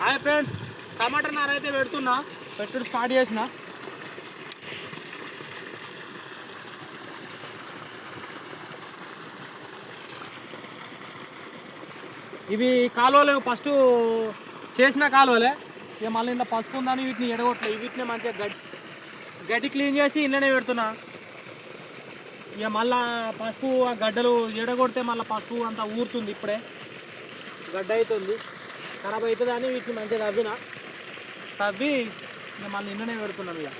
Hi friends టమాటా నార అయితే పెడుతున్నా. పెట్టుడు స్టార్ట్ చేసిన. ఇవి కాలువలు ఫస్ట్ చేసిన కాలువలే. ఇక మళ్ళీ ఇంత పసుపు ఉందని వీటిని ఎడగొట్లే. వీటిని మంచిగా గడ్డి గడ్డి క్లీన్ చేసి ఇంట్లోనే పెడుతున్నా. ఇక మళ్ళా పసుపు ఆ గడ్డలు ఎడగొడితే మళ్ళీ పసుపు అంతా ఊరుతుంది ఇప్పుడే. గడ్డ అవుతుంది ఖరాబ్ అవుతుంది అని వీటిని మంచిగా తవ్విన. తవ్వి మళ్ళీ ఇంట్లోనే పెడుతున్నాను ఇక.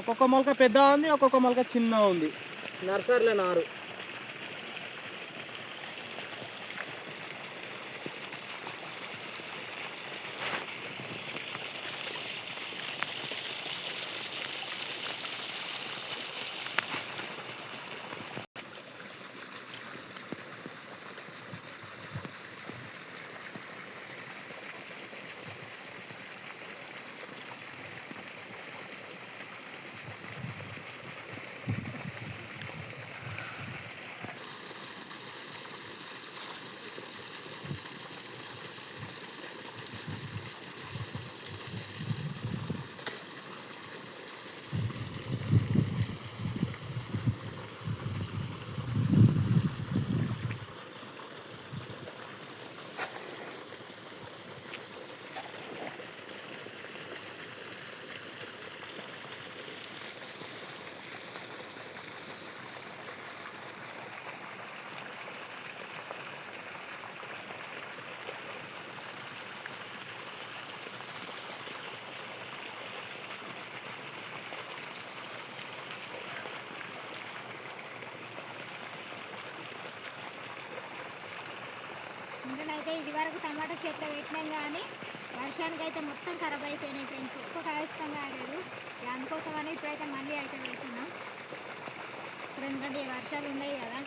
ఒక్కొక్క మొలక పెద్ద ఉంది ఒక్కొక్క మొలక చిన్న ఉంది. నర్సరీలో నారు ఇంకనైతే ఇది వరకు టమాటా చెట్లు పెట్టినాం కానీ వర్షానికి అయితే మొత్తం ఖరాబ్ అయిపోయినాయి ఫ్రెండ్స్ ఒక్క కాగితం కాలేదు అందుకోసమని ఇప్పుడైతే మళ్ళీ అయితే పెడుతున్నాం. ఇప్పుడు ఎందుకంటే వర్షాలు ఉన్నాయి కదా.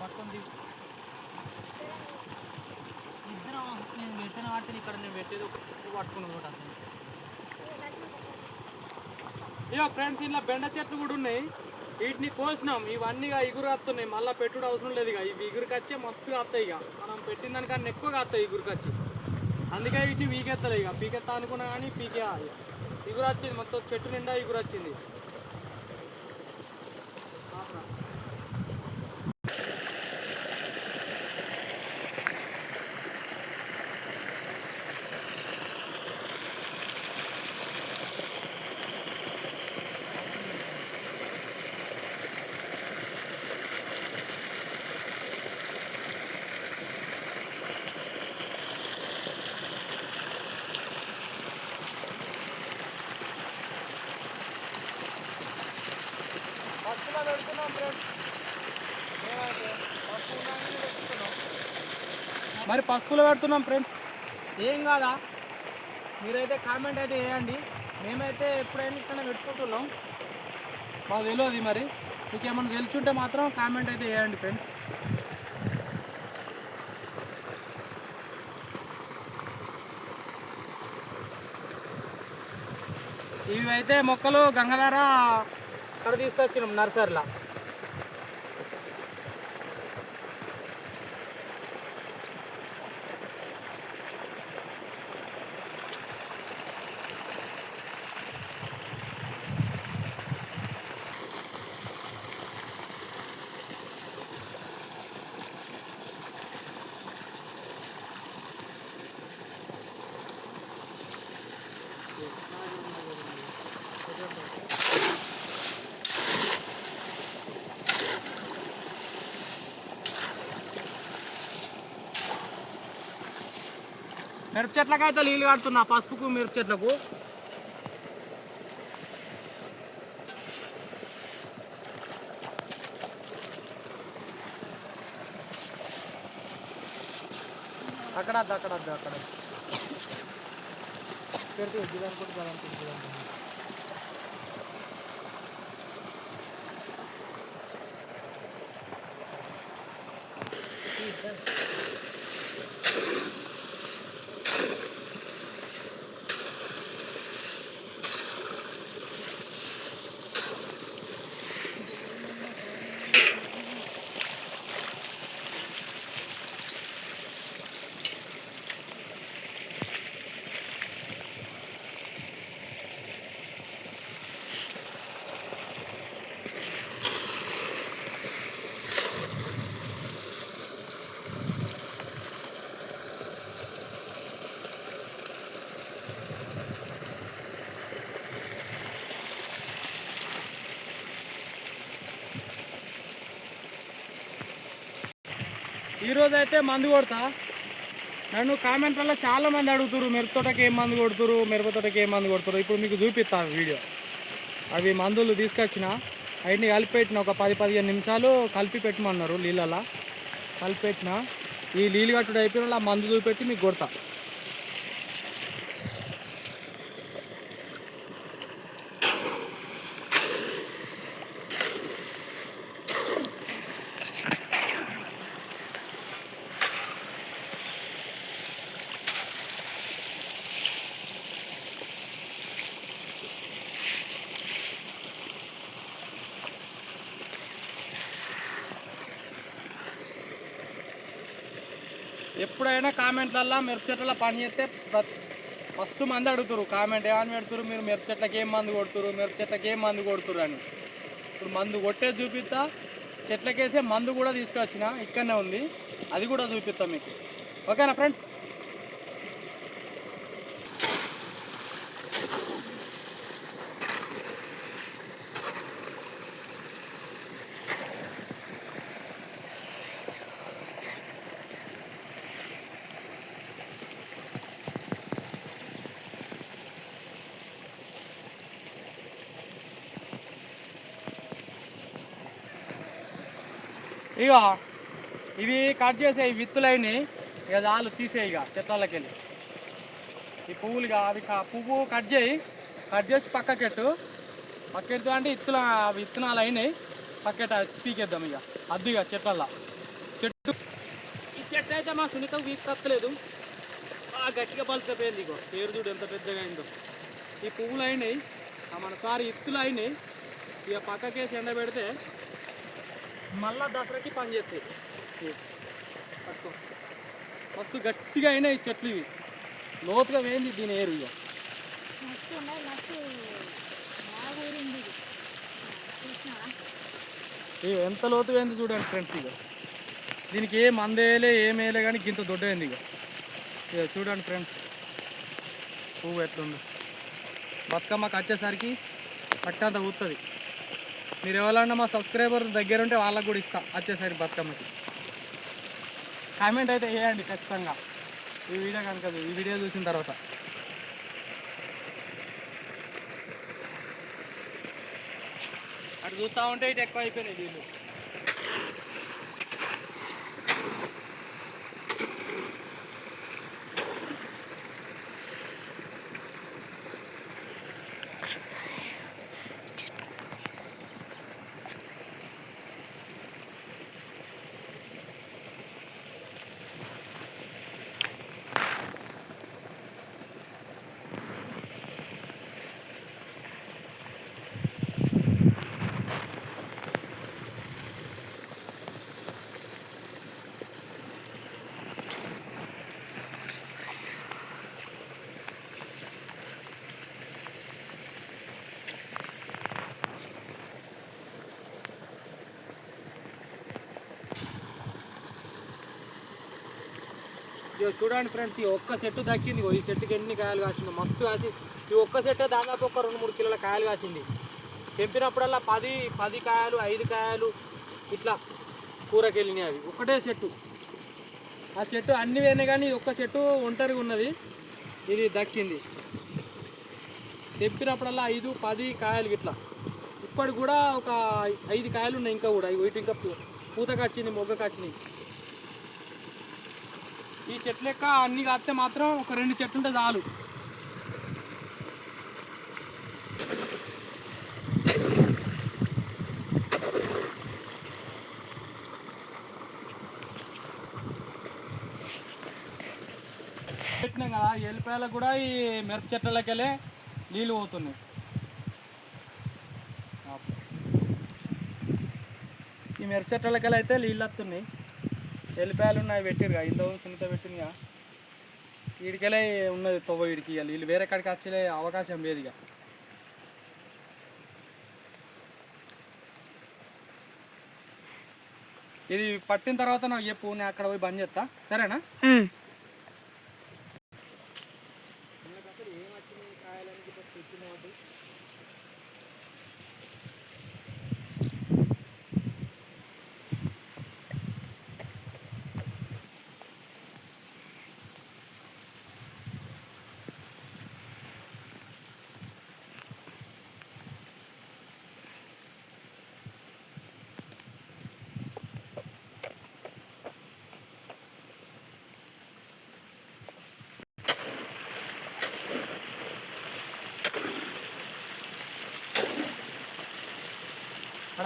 పట్టుకుంది ఇద్దరం నేను పెట్టిన వాటిని ఇక్కడ నేను పెట్టేది పట్టుకున్నా పట్టుకుని కూడా ఇక ఫ్రెండ్స్ ఇంట్లో బెండ చెట్లు కూడా ఉన్నాయి. వీటిని కోసినాం. ఇవన్నీ ఇక ఇగురు వస్తున్నాయి మళ్ళీ పెట్టుడు అవసరం లేదు ఇక ఇవి ఇగురికి వచ్చే మస్తుగా వస్తాయి ఇక మనం పెట్టిన దానికన్నా ఎక్కువగా వస్తాయి ఇగురుకొచ్చి. అందుకే వీటిని పీకెత్తలే ఇక పీకెత్తా అనుకున్నా కానీ పీకే ఇగురు వచ్చింది మొత్తం చెట్టు నిండా ఇగురు వచ్చింది మరి పసుపులో పెడుతున్నాం ఫ్రెండ్స్ ఏం కాదా? మీరైతే కామెంట్ అయితే వేయండి మేమైతే ఎప్పుడైనా ఇక్కడ పెట్టుకుంటున్నాం. మాకు తెలియదు మరి. మీకు ఏమైనా తెలుసుంటే మాత్రం కామెంట్ అయితే వేయండి ఫ్రెండ్స్. ఇవి అయితే మొక్కలు గంగాధర అక్కడ తీసుకొచ్చినాం నర్సరీలో. మిరప చెట్లకైతే నీళ్ళు కడుతున్నా పసుపుకు మిరప చెట్లకు అక్కడ వద్దు, అక్కడ వద్దు, అక్కడ వద్దు. పెడితే ఇది అనుకుంటు దాని ఈరోజు అయితే మందు కొడతా. నన్ను కామెంట్లలో చాలా మంది అడుగుతారు మిరప తోటకి ఏం మందు కొడుతురు మిరప తోటకి ఏం మందు కొడుతురు ఇప్పుడు మీకు చూపిస్తా వీడియో. అవి మందులు తీసుకొచ్చిన అవన్నీ కలిపి పెట్టిన ఒక పది పదిహేను నిమిషాలు కలిపి పెట్టమన్నారు నీళ్ళలో కలిపి పెట్టిన ఈ నీళ్ళు కట్టుడు అయిపోయిన మందు చూపెట్టి మీకు కొడతా. ఎప్పుడైనా కామెంట్లల్లో మిరప చెట్ల పని చేస్తే ప్రతి మస్తు మంది అడుగుతారు కామెంట్ ఏమని పెడుతురు మీరు మిరప చెట్లకి ఏం మందు కొడుతురు మిరప చెట్లకి ఏం మందు కొడుతురు అని. ఇప్పుడు మందు కొట్టే చూపిస్తా. చెట్లకేసే మందు కూడా తీసుకొచ్చిన ఇక్కడనే ఉంది. అది కూడా చూపిస్తాం మీకు. ఓకేనా ఫ్రెండ్స్? ఇక ఇవి కట్ చేసే ఈ ఇక దాళ్ళు తీసేయి ఇక చెట్లకి వెళ్ళి ఈ పువ్వులు అవి పువ్వు కట్ చేయి కట్ చేసి పక్కకెట్టు. పక్కెడుతూ అంటే ఇత్తుల విత్తనాలు అయినాయి. పక్కెట పీకేద్దాం ఇక. అద్దిగా చెట్లల్లో. చెట్టు ఈ చెట్టు అయితే మా సునీతకు వీక్ తప్పలేదు బాగా గట్టిగా పలుకపోయింది ఇగో. పేరు చూడు ఎంత పెద్దగా అయిందో. ఈ పువ్వులు అయినాయి. మన సారి ఇత్తులు అయినాయి. ఇక పక్కకేసి ఎండబెడితే మళ్ళా దసరాకి పని చేస్తాయి. మస్తు గట్టిగా అయినాయి ఈ చెట్లు ఇవి. లోతుగా వేయింది దీని ఏరు ఇక ఎంత లోతు వేయింది చూడండి ఫ్రెండ్స్ ఇక దీనికి ఏ మందేలే ఏమేలే కానీ గింత దొడ్డైంది ఇక ఇక చూడండి ఫ్రెండ్స్. పువ్వు ఎట్లుందో. బతుకమ్మకి వచ్చేసరికి పట్టంత ఊతుంది మీరు ఎవరన్నా మా సబ్స్క్రైబర్ దగ్గర ఉంటే వాళ్ళకి కూడా ఇస్తా వచ్చేసరి బతుకమ్మకి. కామెంట్ అయితే వేయండి ఖచ్చితంగా. ఈ వీడియో కనుక ఈ వీడియో చూసిన తర్వాత. అటు చూస్తూ ఉంటే ఇటు ఎక్కువ అయిపోయినాయి వీళ్ళు. చూడండి ఫ్రెండ్స్ ఈ ఒక్క సెట్టు దక్కింది ఈ చెట్టుకి ఎన్ని కాయలు కాసిందో. మస్తు కాసి ఈ ఒక్క సెట్టే దాదాపు ఒక రెండు మూడు కిలోల కాయలు కాసింది. తెంపినప్పుడల్లా పది పది కాయలు ఐదు కాయలు ఇట్లా కూరకి వెళ్ళినాయి అవి. ఒకటే చెట్టు ఆ చెట్టు అన్ని పోయినాయి కానీ ఒక్క చెట్టు ఒంటరిగా ఉన్నది. ఇది దక్కింది. తెంపినప్పుడల్లా ఐదు పది కాయలు ఇట్లా. ఇప్పటికి కూడా ఒక ఐదు కాయలు ఉన్నాయి ఇంకా కూడా. వీటి ఇంకా పూ- పూతకు వచ్చింది మొగ్గకు వచ్చినాయి ఈ చెట్లు ఎక్క అన్ని కాస్తే మాత్రం ఒక రెండు చెట్లు ఉంటే చాలు. పెట్టినాం కదా ఎల్లిపాయలకు కూడా ఈ మిరప చెట్లకి నీళ్ళు పోతున్నాయి. ఈ మిరప చెట్లకి అయితే నీళ్ళు వస్తున్నాయి. ఎల్లిపాయలు ఉన్నాయి పెట్టిరుగా ఇంత సున్నిత పెట్టినగా వీడికెళ్ళే ఉన్నది తొవ్వ వీడికి ఇక వీళ్ళు వేరే కాడికి వచ్చే అవకాశం లేదు ఇక ఇది పట్టిన తర్వాత నాకు చెప్పు నేను అక్కడ పోయి బంద్ చేస్తా. సరేనా?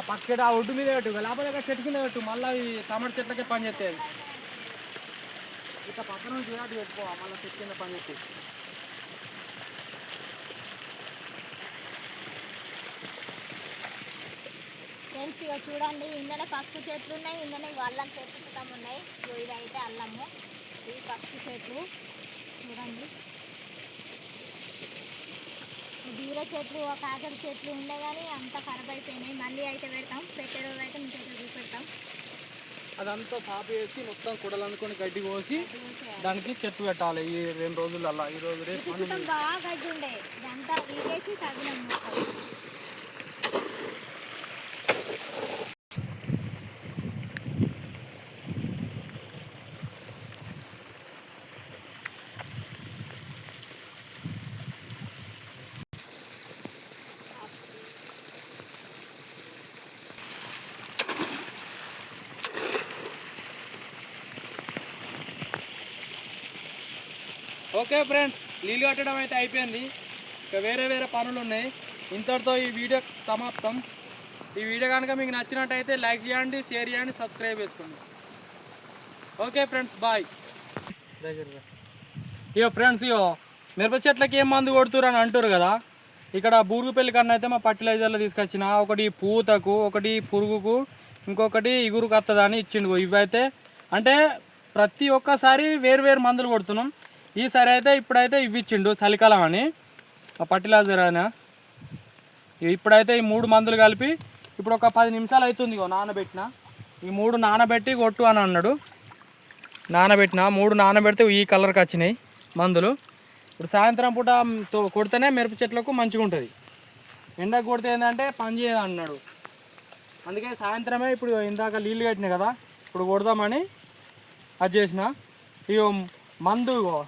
అక్కడ పక్కన ఆ ఒడ్డు మీద పెట్టు లేకపోతే చెట్టు కింద పెట్టు మళ్ళీ ఈ టమాటా చెట్లకే పని చేస్తాయి ఇట్లా పక్కన నుంచి అటు పెట్టుకో మళ్ళీ చెట్టు కింద పని చేస్తాయి ఫ్రెండ్స్ ఇక చూడండి ఇందనే పసుపు చెట్లు ఉన్నాయి ఇందనే అల్లం చెట్లు ఉన్నాయి. ఇదైతే అల్లము ఈ పసుపు చెట్లు. చూడండి. బీర చెట్లు కాకర చెట్లు ఉండే కానీ అంతా ఖరాబ్ అయిపోయినాయి. మళ్ళీ అయితే పెడతాం. పెట్టే రోజు అయితే మీకు అయితే చూపెడతాం. అదంతా సాపు వేసి మొత్తం కుడలు అనుకొని గడ్డి కోసి చూసేయాలి. దానికి చెట్టు పెట్టాలి ఈ రెండు రోజులల్లా ఈ రోజు రేపు బాగా గడ్డి ఉండే. ఇదంతా వీగేసి తగినం ఓకే ఫ్రెండ్స్ నీళ్ళు కట్టడం అయితే అయిపోయింది. ఇక వేరే వేరే పనులు ఉన్నాయి. ఇంతటితో ఈ వీడియో సమాప్తం. ఈ వీడియో కనుక మీకు నచ్చినట్టయితే లైక్ చేయండి షేర్ చేయండి సబ్స్క్రైబ్ చేసుకోండి. Okay friends bye. ఇయో ఫ్రెండ్స్ ఇగో మిరప చెట్లకి ఏం మందు కొడుతురు అని అంటారు కదా. ఇక్కడ బూరుగుపల్లి కన్నా అయితే మా ఫర్టిలైజర్లో తీసుకొచ్చిన. ఒకటి పూతకు ఒకటి పురుగుకు ఇంకొకటి ఇగురుకు వస్తుందని ఇచ్చిండు. ఇవైతే అంటే ప్రతి ఒక్కసారి వేరు వేరు మందులు కొడుతున్నాం. ఈసారి అయితే ఇప్పుడైతే ఇవి ఇచ్చిండు చలికాలం అని. ఆ ఫర్టిలైజర్ అని ఇప్పుడైతే ఈ మూడు మందులు కలిపి ఇప్పుడు ఒక పది నిమిషాలు అవుతుంది నానబెట్టిన. ఈ మూడు నానబెట్టి కొట్టు అని అన్నాడు. నానబెట్టిన మూడు నానబెడితే ఈ కలర్కి వచ్చినాయి మందులు. ఇప్పుడు సాయంత్రం పూట తో- కొడితేనే మిరప చెట్లకు మంచిగా ఉంటుంది. ఎండకు కొడితే ఏంటంటే పని చేయదు అన్నాడు. అందుకే సాయంత్రమే ఇప్పుడు ఇందాక నీళ్ళు కట్టినాయి కదా ఇప్పుడు కొడదామని అది చేసిన. ఇగో మందు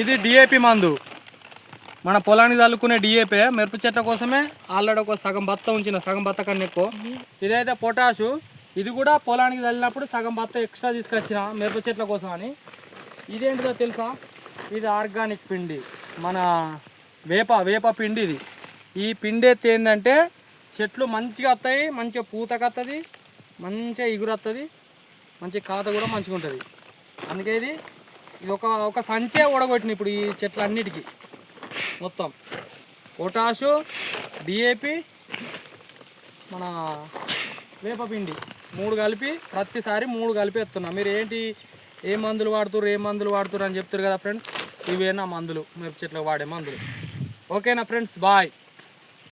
ఇది డిఏపి మందు. మన పొలానికి చల్లుకునే డిఏపి మిరప చెట్ల కోసమే ఆల్రెడీ ఒక సగం బత్త ఉంచిన సగం బత్త కన్నా ఎక్కువ. ఇదైతే పొటాషు. ఇది కూడా పొలానికి చల్లినప్పుడు సగం బత్త ఎక్స్ట్రా తీసుకొచ్చిన మిరప చెట్ల కోసం అని. ఇదేంటిదో తెలుసా? ఇది ఆర్గానిక్ పిండి. మన వేప వేప పిండి ఇది. ఈ పిండి అయితే ఏంటంటే చెట్లు మంచిగా వస్తాయి మంచిగా పూతకు వస్తుంది మంచిగా ఎగురు వస్తుంది మంచి కాత కూడా మంచిగా ఉంటుంది. అందుకే ఇది ఇది ఒక ఒక సంచే ఊడగొట్టిన ఇప్పుడు ఈ చెట్లన్నిటికీ. మొత్తం. పొటాషు డిఏపి మన వేపపిండి. మూడు కలిపి ప్రతిసారి మూడు కలిపి ఎత్తున్నా మీరు ఏంటి ఏ మందులు వాడుతురు ఏ మందులు వాడుతురు అని చెప్తారు కదా ఫ్రెండ్స్? ఇవే నా మందులు. మిరప చెట్లకు వాడే మందులు. ఓకేనా ఫ్రెండ్స్? బాయ్.